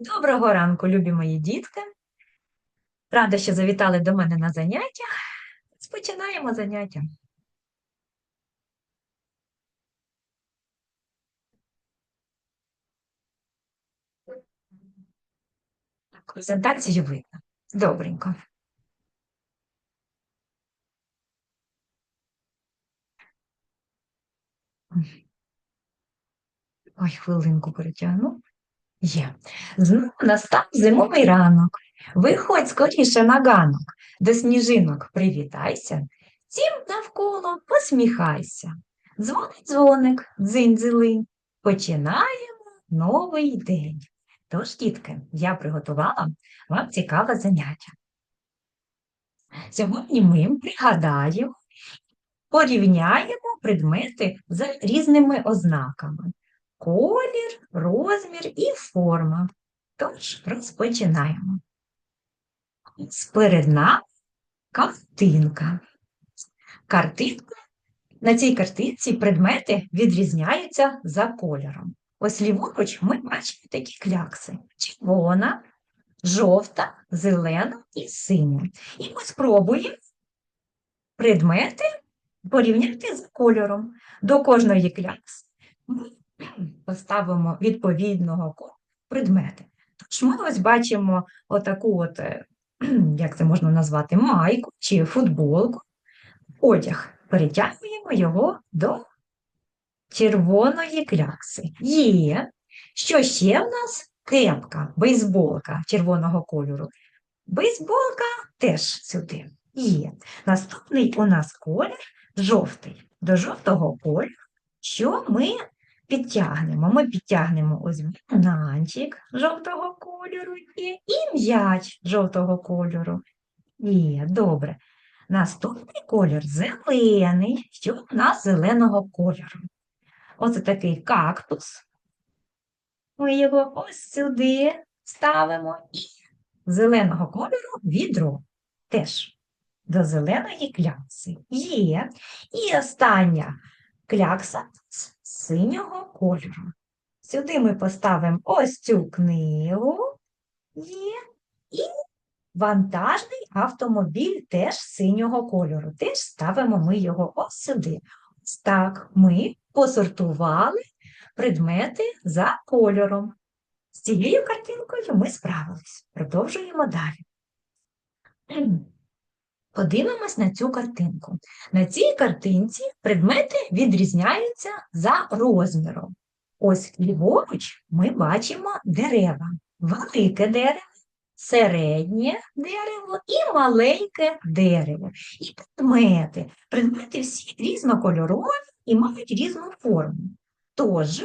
Доброго ранку, любі мої дітки. Рада, що завітали до мене на заняття. Спочинаємо заняття. Презентацію видно. Добренько. Ой, хвилинку перетягну. Є. Знову настав зимовий ранок. Виходь скоріше на ганок, до сніжинок привітайся, всім навколо посміхайся. Дзвонить дзвоник, дзинь-дзилинь. Починаємо новий день. Тож, дітки, я приготувала вам цікаве заняття. Сьогодні ми пригадаємо, порівняємо предмети за різними ознаками колір, розмір і форма. Тож розпочинаємо. Перед нами картинка. Картинка. На цій картинці предмети відрізняються за кольором. Ось ліворуч ми бачимо такі клякси: червона, жовта, зелена і синя. І ми спробуємо предмети порівняти за кольором. До кожної клякси ми поставимо відповідного предмети. Тож ми ось бачимо отаку от, е, як це можна назвати, майку чи футболку, одяг. Перетягуємо його до червоної клякси. Є. Що ще в нас? Кепка, бейсболка червоного кольору. Бейсболка теж сюди. Є. Наступний у нас колір жовтий. До жовтого кольору, що ми підтягнемо. Ми підтягнемо ось бананчик жовтого кольору і м'яч жовтого кольору. Є, добре. Наступний колір зелений, що у нас зеленого кольору. Оце такий кактус. Ми його ось сюди ставимо і зеленого кольору відро теж до зеленої клякси. Є. І остання клякса синього кольору. Сюди ми поставимо ось цю книгу є, і вантажний автомобіль теж синього кольору. Теж ставимо ми його ось сюди. Так ми посортували предмети за кольором. З цією картинкою ми справились. Продовжуємо далі. Подивимось на цю картинку. На цій картинці предмети відрізняються за розміром. Ось ліворуч ми бачимо дерева. Велике дерево, середнє дерево і маленьке дерево. І предмети. Предмети всі різнокольорові і мають різну форму. Тож,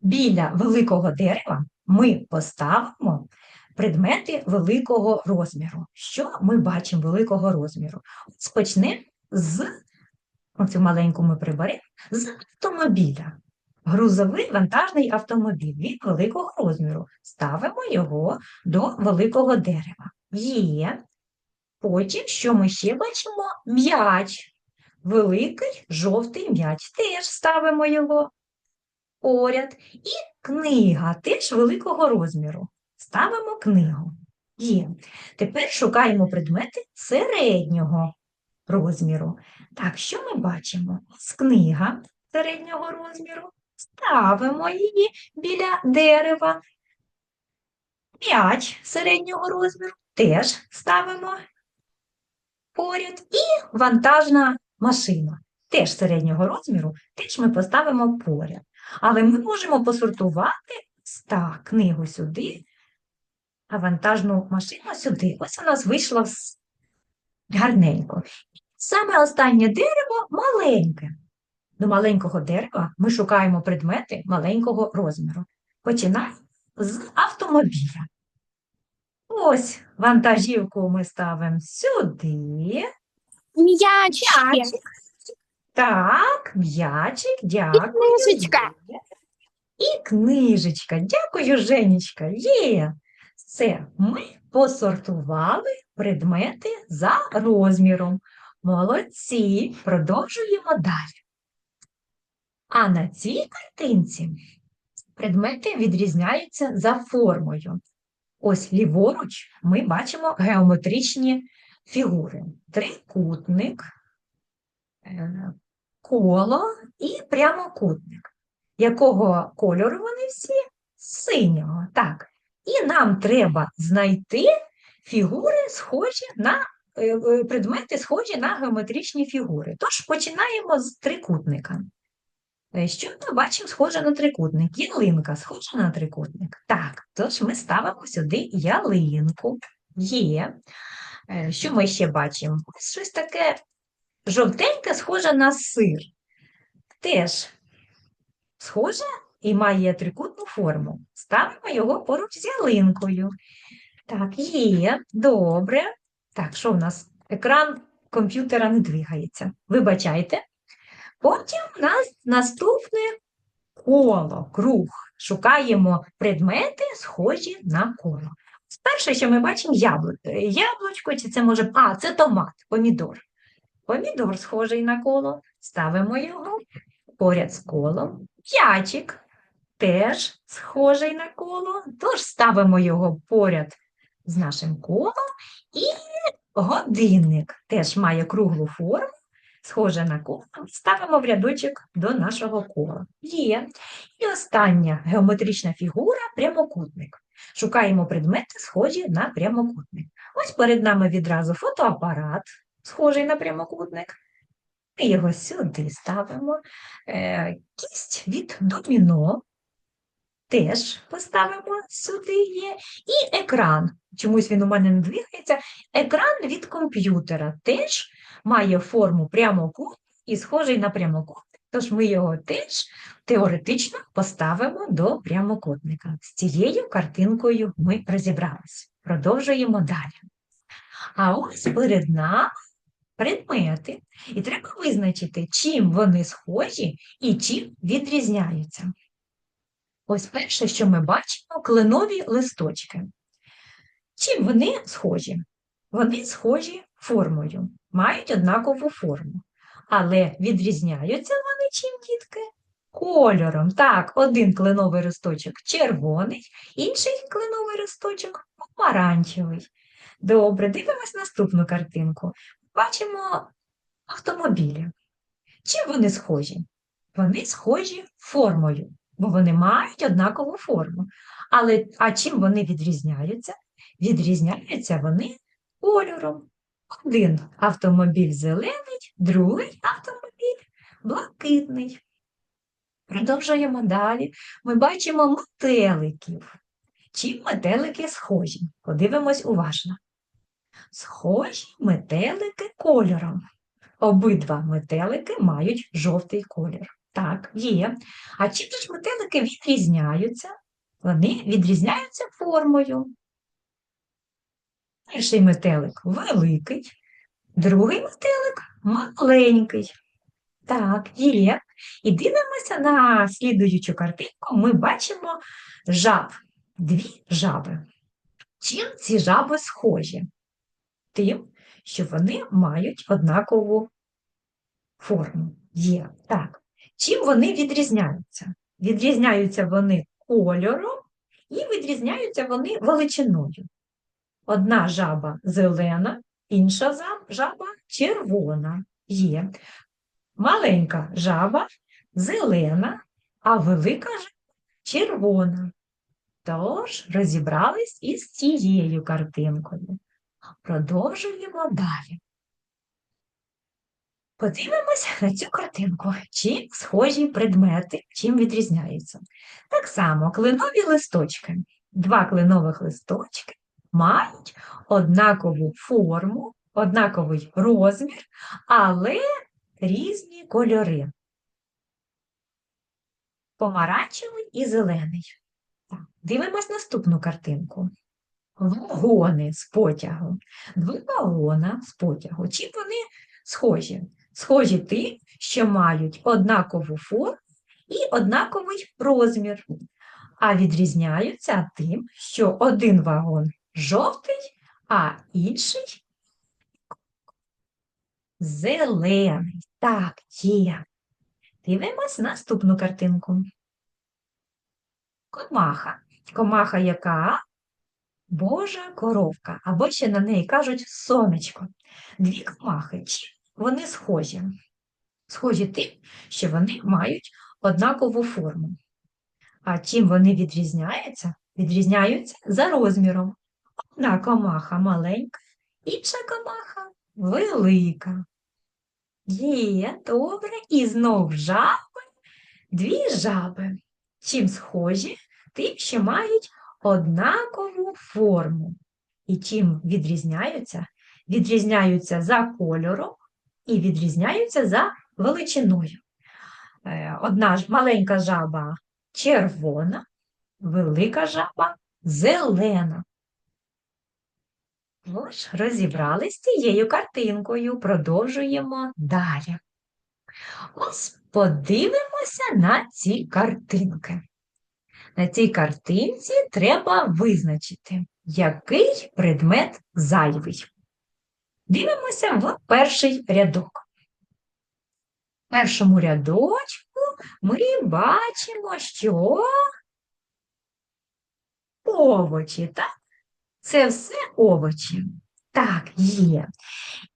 біля великого дерева ми поставимо предмети великого розміру. Що ми бачимо великого розміру? Почнемо з оцю маленьку ми приберемо, з автомобіля. Грузовий вантажний автомобіль від великого розміру. Ставимо його до великого дерева. Є. Потім, що ми ще бачимо? М'яч. Великий жовтий м'яч. Теж ставимо його поряд. І книга теж великого розміру. Ставимо книгу. Є. Тепер шукаємо предмети середнього розміру. Так, що ми бачимо? З книга середнього розміру. Ставимо її біля дерева. М'яч середнього розміру теж ставимо поряд. І вантажна машина теж середнього розміру, теж ми поставимо поряд. Але ми можемо посортувати так, книгу сюди, вантажну машину сюди. Ось у нас вийшло гарненько. Саме останнє дерево маленьке. До маленького дерева ми шукаємо предмети маленького розміру. Починаємо з автомобіля. Ось вантажівку ми ставимо сюди. М'ячик. Так, м'ячик, дякую. книжечка. І книжечка. Дякую, Женечка. Є. Все, ми посортували предмети за розміром. Молодці, продовжуємо далі. А на цій картинці предмети відрізняються за формою. Ось ліворуч ми бачимо геометричні фігури: трикутник, е, коло і прямокутник. Якого кольору вони всі? Синього. Так. І нам треба знайти фігури, схожі на е, е, предмети, схожі на геометричні фігури. Тож починаємо з трикутника. Е, Що ми бачимо схоже на трикутник? Ялинка схожа на трикутник. Так, тож ми ставимо сюди ялинку. Є. Що ми ще бачимо? Ось щось таке жовтеньке, схоже на сир. Теж схоже і має трикутну форму. Ставимо його поруч з ялинкою. Так, є, добре. Так, що в нас? Екран комп'ютера не двигається. Вибачайте. Потім у нас наступне коло, круг. Шукаємо предмети, схожі на коло. Перше, що ми бачимо, яблу... е, яблучко, чи це може. А, це томат, помідор. Помідор схожий на коло. Ставимо його поряд з колом. М'ячик теж схожий на коло, тож ставимо його поряд з нашим колом. І годинник теж має круглу форму, схоже на коло. Ставимо в рядочок до нашого кола. Є. І остання геометрична фігура прямокутник. Шукаємо предмети, схожі на прямокутник. Ось перед нами відразу фотоапарат, схожий на прямокутник. Ми його сюди ставимо. Е, Кість від доміно теж поставимо сюди є. І екран. Чомусь він у мене не двигається. Екран від комп'ютера теж має форму прямокутник і схожий на прямокутник. Тож ми його теж теоретично поставимо до прямокутника. З цією картинкою ми розібралися. Продовжуємо далі. А ось перед нами предмети, і треба визначити, чим вони схожі і чим відрізняються. Ось перше, що ми бачимо, кленові листочки. Чим вони схожі? Вони схожі формою, мають однакову форму. Але відрізняються вони чим, дітки? Кольором. Так, один кленовий листочок червоний, інший кленовий листочок помаранчевий. Добре, дивимось наступну картинку. Бачимо автомобілі. Чим вони схожі? Вони схожі формою, бо вони мають однакову форму. Але а чим вони відрізняються? Відрізняються вони кольором. Один автомобіль зелений, другий автомобіль блакитний. Продовжуємо далі. Ми бачимо метеликів. Чим метелики схожі? Подивимось уважно. Схожі метелики кольором. Обидва метелики мають жовтий колір. Так, є. А чим ж метелики відрізняються? Вони відрізняються формою. Перший метелик великий, другий метелик маленький. Так, є. І дивимося на слідуючу картинку. Ми бачимо жаб, дві жаби. Чим ці жаби схожі? Тим, що вони мають однакову форму. Є. Так. Чим вони відрізняються? Відрізняються вони кольором і відрізняються вони величиною. Одна жаба зелена, інша жаба червона. Є. Маленька жаба зелена, а велика жаба червона. Тож розібрались із цією картинкою. Продовжуємо далі. Подивимося на цю картинку. Чим схожі предмети, чим відрізняються. Так само кленові листочки. Два кленових листочки мають однакову форму, однаковий розмір, але різні кольори. Помаранчевий і зелений. Дивимось наступну картинку. Вагони з потягу. Два вагона з потягу. Чим вони схожі? Схожі тим, що мають однакову форму і однаковий розмір, а відрізняються тим, що один вагон жовтий, а інший зелений. Так, є. Дивимось наступну картинку. Комаха. Комаха яка? Божа коровка, або ще на неї кажуть сонечко. Дві комахи. Чим вони схожі? Схожі тим, що вони мають однакову форму. А чим вони відрізняються? Відрізняються за розміром. Одна комаха маленька, інша комаха велика. Є, добре, і знов жаби, дві жаби. Чим схожі? Тим, що мають однакову форму. І чим відрізняються? Відрізняються за кольором і відрізняються за величиною. Е, Одна ж маленька жаба червона, велика жаба зелена. Тож, розібрались з цією картинкою, продовжуємо далі. Ось подивимося на ці картинки. На цій картинці треба визначити, який предмет зайвий. Дивимося в перший рядок. В першому рядочку ми бачимо, що овочі, так? Це все овочі. Так, є.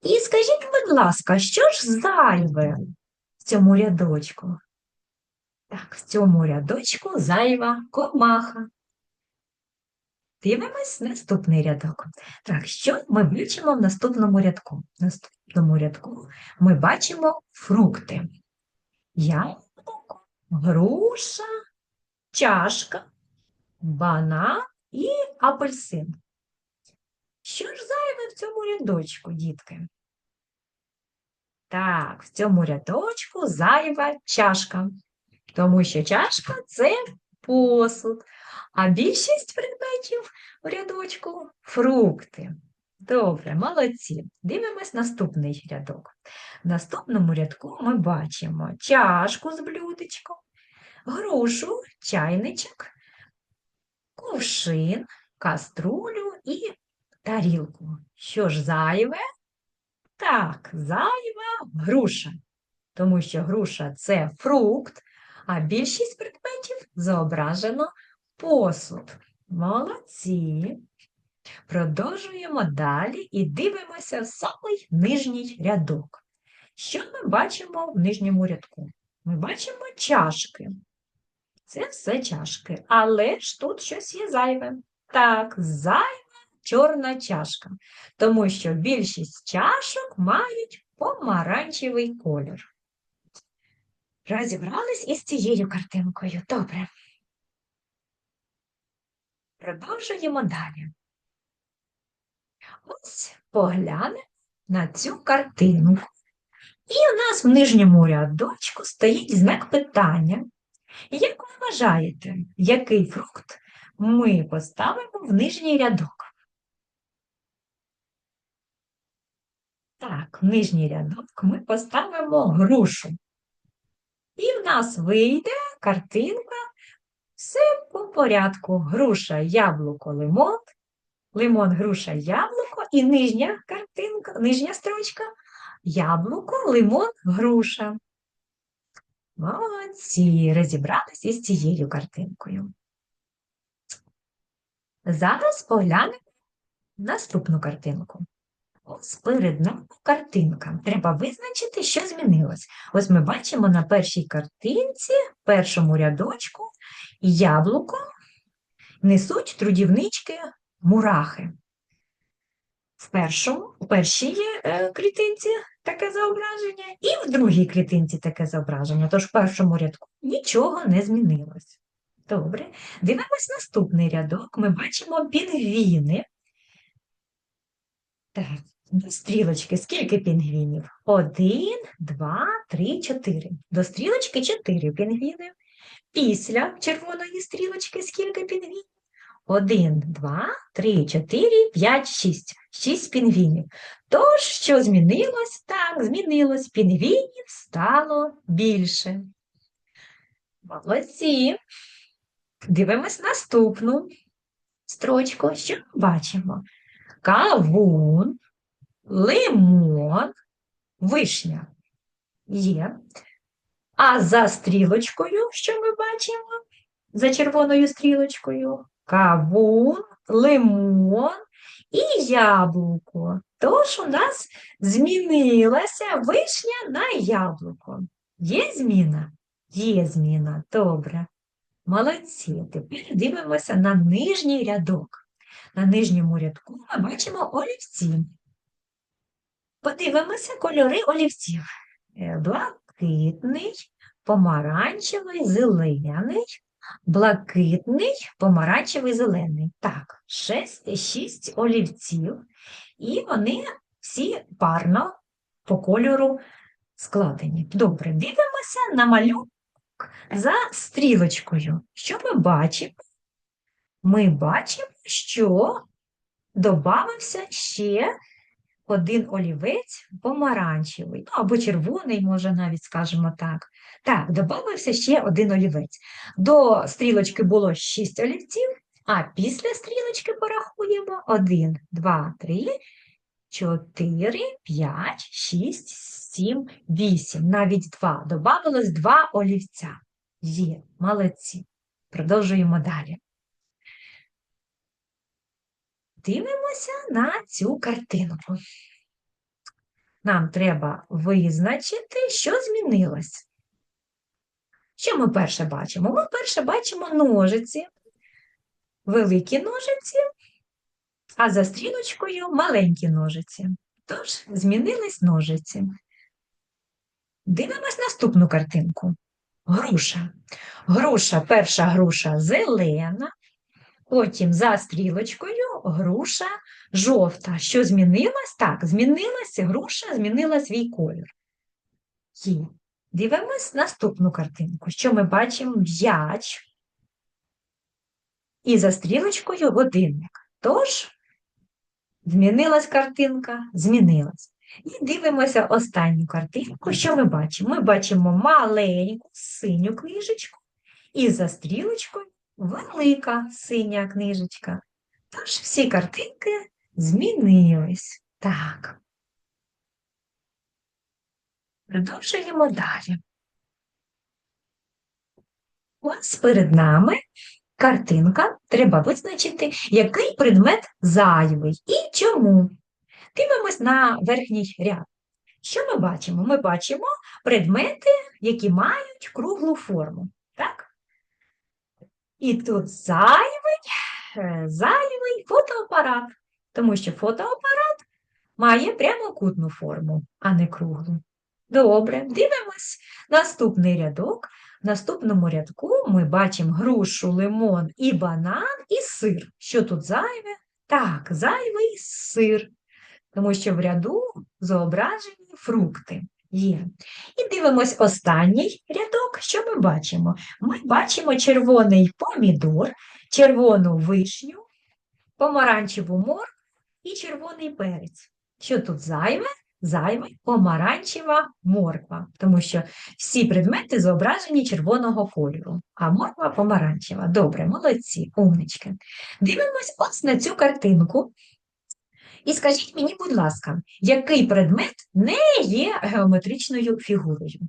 І скажіть, будь ласка, що ж зайве в цьому рядочку? Так, в цьому рядочку зайва комаха. Дивимось наступний рядок. Так, що ми бачимо в наступному рядку? В наступному рядку ми бачимо фрукти. Яблуко, груша, чашка, банан і апельсин. Що ж зайве в цьому рядочку, дітки? Так, в цьому рядочку зайва чашка, тому що чашка це посуд, а більшість предметів у рядочку фрукти. Добре, молодці. Дивимось наступний рядок. В наступному рядку ми бачимо чашку з блюдечком, грушу, чайничок, кувшин, каструлю і тарілку. Що ж зайве? Так, зайва груша, тому що груша це фрукт, а більшість предметів зображено посуд. Молодці. Продовжуємо далі і дивимося в самий нижній рядок. Що ми бачимо в нижньому рядку? Ми бачимо чашки. Це все чашки, але ж тут щось є зайве. Так, зайва чорна чашка, тому що більшість чашок мають помаранчевий колір. Розібрались із цією картинкою. Добре. Продовжуємо далі. Ось поглянемо на цю картину. І у нас в нижньому рядочку стоїть знак питання. Як ви вважаєте, який фрукт ми поставимо в нижній рядок? Так, в нижній рядок ми поставимо грушу. І в нас вийде картинка все по порядку. Груша, яблуко, лимон, лимон, груша, яблуко і нижня картинка, нижня строчка яблуко, лимон, груша. Молодці, розібралися із цією картинкою. Зараз поглянемо наступну картинку. Ось перед нами картинка. Треба визначити, що змінилось. Ось ми бачимо на першій картинці, першому рядочку, яблуко несуть трудівнички мурахи. В першому, в першій е, клітинці таке зображення, і в другій клітинці таке зображення. Тож в першому рядку нічого не змінилось. Добре. Дивимось наступний рядок. Ми бачимо пінгвіни. Так, до стрілочки скільки пінгвінів? Один, два, три, чотири. До стрілочки чотири пінгвіни. Після червоної стрілочки скільки пінгвінів? Один, два, три, чотири, п'ять, шість. Шість пінгвінів. Тож, що змінилось? Так, змінилось. Пінгвінів стало більше. Молодці. Дивимось наступну строчку. Що ми бачимо? Кавун, лимон, вишня є. А за стрілочкою, що ми бачимо? За червоною стрілочкою, кавун, лимон і яблуко. Тож у нас змінилася вишня на яблуко. Є зміна? Є зміна. Добре. Молодці. Тепер дивимося на нижній рядок. На нижньому рядку ми бачимо олівці. Подивимося кольори олівців. Е, Блакитний, помаранчевий, зелений, блакитний, помаранчевий, зелений. Так, шесть, шість олівців, і вони всі парно по кольору складені. Добре, дивимося на малюнок за стрілочкою. Що ми бачимо? Ми бачимо, що додався ще один олівець помаранчевий, ну або червоний, може навіть скажемо так. Так, додався ще один олівець. До стрілочки було 6 олівців, а після стрілочки порахуємо 1, 2, 3, 4, 5, 6, 7, 8, навіть 2. Добавилось 2 олівця. Є, молодці. Продовжуємо далі. Дивимося на цю картинку. Нам треба визначити, що змінилось. Що ми перше бачимо? Ми перше бачимо ножиці, великі ножиці, а за стрілочкою маленькі ножиці. Тож змінились ножиці. Дивимось наступну картинку. Груша. Груша, перша груша зелена, потім за стрілочкою груша жовта. Що змінилось? Так, змінилася груша, змінила свій колір. Є. Дивимось наступну картинку. Що ми бачимо? М'яч. І за стрілочкою годинник. Тож, змінилась картинка, змінилась. І дивимося останню картинку. Що ми бачимо? Ми бачимо маленьку синю книжечку, і за стрілочкою велика синя книжечка. Тож всі картинки змінились. Так. Продовжуємо далі. Ось перед нами картинка. Треба визначити, який предмет зайвий і чому. Дивимось на верхній ряд. Що ми бачимо? Ми бачимо предмети, які мають круглу форму. Так? І тут зайвий, е, зайвий фотоапарат, тому що фотоапарат має прямокутну форму, а не круглу. Добре, дивимось наступний рядок. В наступному рядку ми бачимо грушу, лимон і банан, і сир. Що тут зайве? Так, зайвий сир, тому що в ряду зображені фрукти є. І дивимось останній рядок. Що ми бачимо? Ми бачимо червоний помідор, червону вишню, помаранчеву моркву і червоний перець. Що тут зайве? Зайве помаранчева морква, тому що всі предмети зображені червоного кольору, а морква помаранчева. Добре, молодці, умнички. Дивимось ось на цю картинку. І скажіть мені, будь ласка, який предмет не є геометричною фігурою?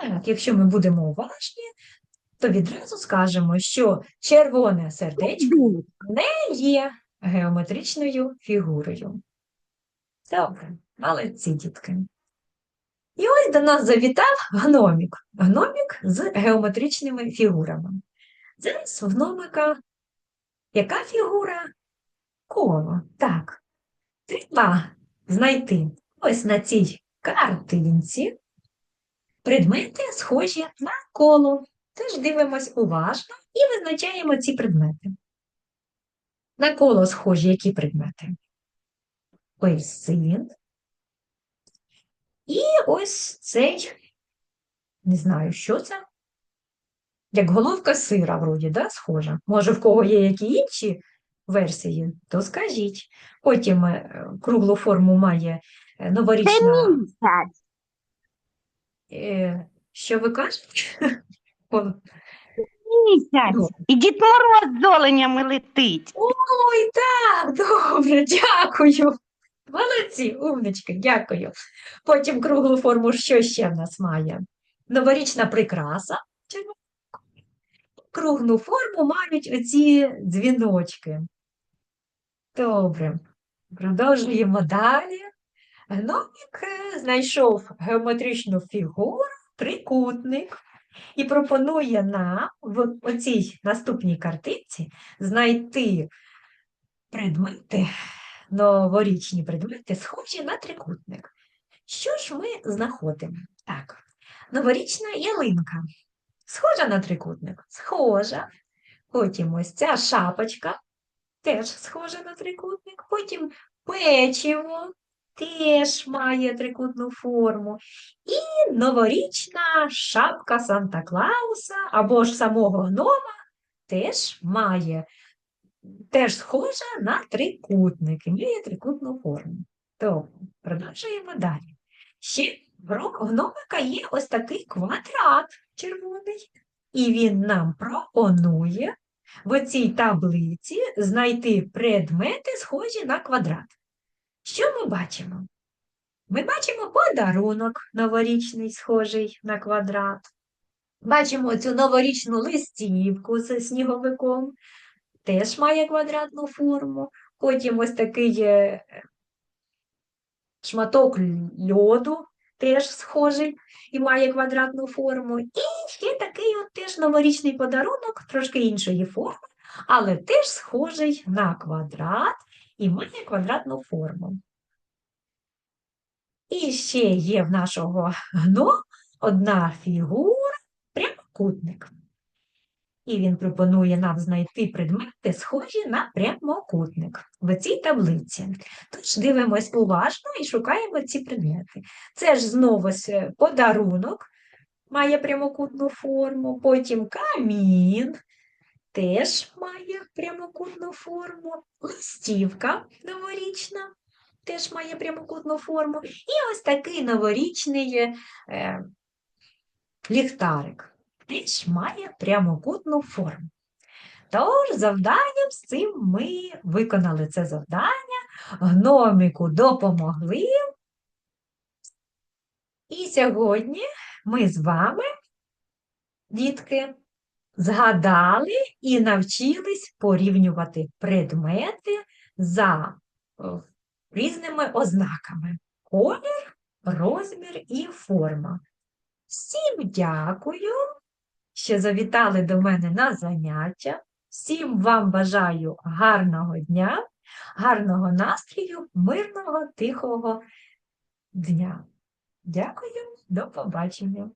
Так, якщо ми будемо уважні, то відразу скажемо, що червоне сердечко не є геометричною фігурою. Добре, молодці, дітки. І ось до нас завітав гномік. Гномік з геометричними фігурами. Зараз в гномика яка фігура? Коло. Так. Треба знайти ось на цій картинці предмети, схожі на коло. Тож дивимось уважно і визначаємо ці предмети. На коло схожі які предмети? Апельсин. І ось цей, не знаю, що це. Як головка сира, вроді, да, схожа. Може, в кого є які інші версії, то скажіть. Потім е, круглу форму має е, новорічна. Е, що ви кажете? Місяць. Ну. І Дід Мороз з оленями летить. Ой, так, добре, дякую. Молодці, умнички, дякую. Потім круглу форму, що ще в нас має? Новорічна прикраса. круглу форму мають оці дзвіночки. Добре. Продовжуємо далі. Гномик е, знайшов геометричну фігуру, трикутник, і пропонує нам в оцій наступній картинці знайти предмети, новорічні предмети, схожі на трикутник. Що ж ми знаходимо? Так, новорічна ялинка. Схожа на трикутник? Схожа. Потім ось ця шапочка теж схожа на трикутник. Потім печиво теж має трикутну форму. І новорічна шапка Санта-Клауса або ж самого гнома теж має, теж схожа на трикутник, і має трикутну форму. То продовжуємо далі. Ще в гномика є ось такий квадрат червоний, і він нам пропонує в цій таблиці знайти предмети, схожі на квадрат. Що ми бачимо? Ми бачимо подарунок новорічний, схожий на квадрат. Бачимо цю новорічну листівку з сніговиком, теж має квадратну форму. Потім ось такий е, шматок льоду, теж схожий і має квадратну форму. І ще такий от теж новорічний подарунок, трошки іншої форми, але теж схожий на квадрат і має квадратну форму. І ще є в нашого гно одна фігура, прямокутник. І він пропонує нам знайти предмети, схожі на прямокутник в цій таблиці. Тож дивимось уважно і шукаємо ці предмети. Це ж знову е, подарунок має прямокутну форму, потім камін теж має прямокутну форму, листівка новорічна теж має прямокутну форму. І ось такий новорічний е, е, ліхтарик теж має прямокутну форму. Тож завданням з цим ми виконали це завдання, гномику допомогли. І сьогодні ми з вами, дітки, згадали і навчились порівнювати предмети за е, різними ознаками: колір, розмір і форма. Всім дякую, що завітали до мене на заняття. Всім вам бажаю гарного дня, гарного настрою, мирного, тихого дня. Дякую, до побачення.